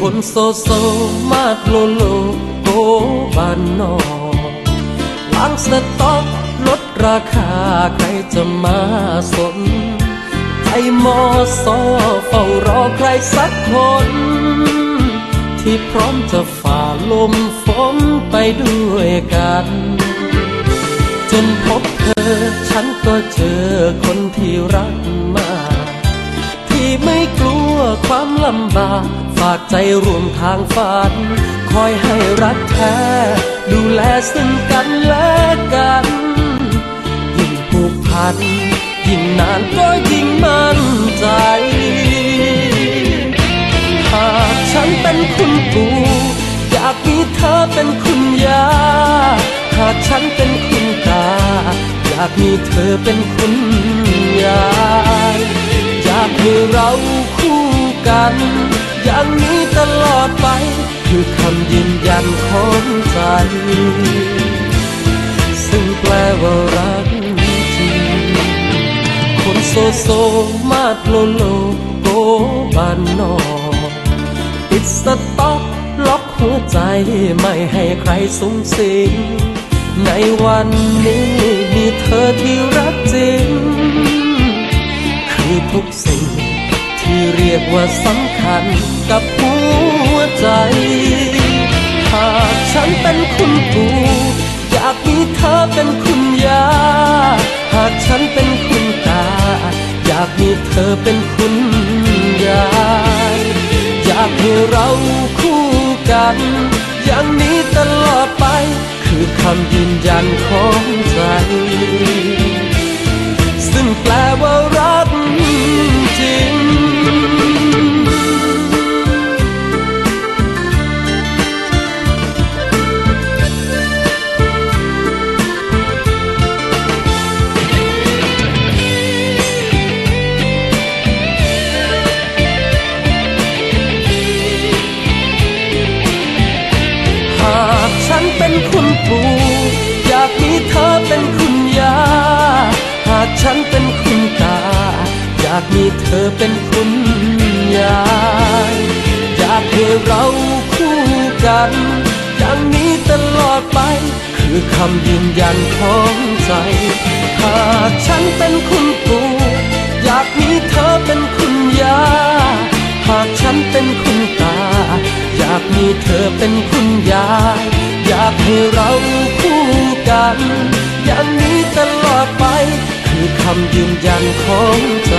คนโซโซมาดโลโลโกบานนอกวางสต็อกลดราคาใครจะมาสนใจมอสอเฝ้ารอใครสักคน ที่พร้อมจะฝ่าลมฝนไปด้วยกัน จนพบเธอฉันก็เจอคนที่รักมาก ที่ไม่กลัวความลำบาก ฝากใจร่วมทางฝัน คอยให้รักแท้ ดูแลซึ่งกันและกัน ยิ่งผูกพัน ยิ่งนานก็ยิ่งมั่นใจ หากฉันเป็นคุณปู่อยากมีเธอเป็นคุณยา หากฉันเป็นคุณตา อยากมีเธอเป็นคุณยาย อยากให้เรา กัน อย่างนี้ตลอดไป คือคำยืนยันของใจซึ่งแปลว่ารักจริงคนโซโซมาดโลโลโกบานนอกปิดสต็อกล็อกหัวใจไม่ให้ใครสูงสิงในวันนี้มีเธอที่รักจริง คือทุกสิ่ง ที่เรียกว่าสำคัญกับหัวใจ หากฉันเป็นคุณปู่อยากมีเธอเป็นคุณยา หากฉันเป็นคุณตา อยากมีเธอเป็นคุณยายอยากให้เราคู่กัน อย่างนี้ตลอดไป คือคำยืนยันของใจ ซึ่งแปลว่า มีเธอเป็นคุณยายอยากให้เราคู่กัน อย่างนี้ตลอดไป คือคำยืนยันของใจหากฉันเป็นคุณปู่อยากมีเธอเป็นคุณยาหากฉันเป็นคุณตา อยากมีเธอเป็นคุณยายอยากให้เราคู่กัน อย่างนี้ตลอดไป คือคำยืนยันของใจ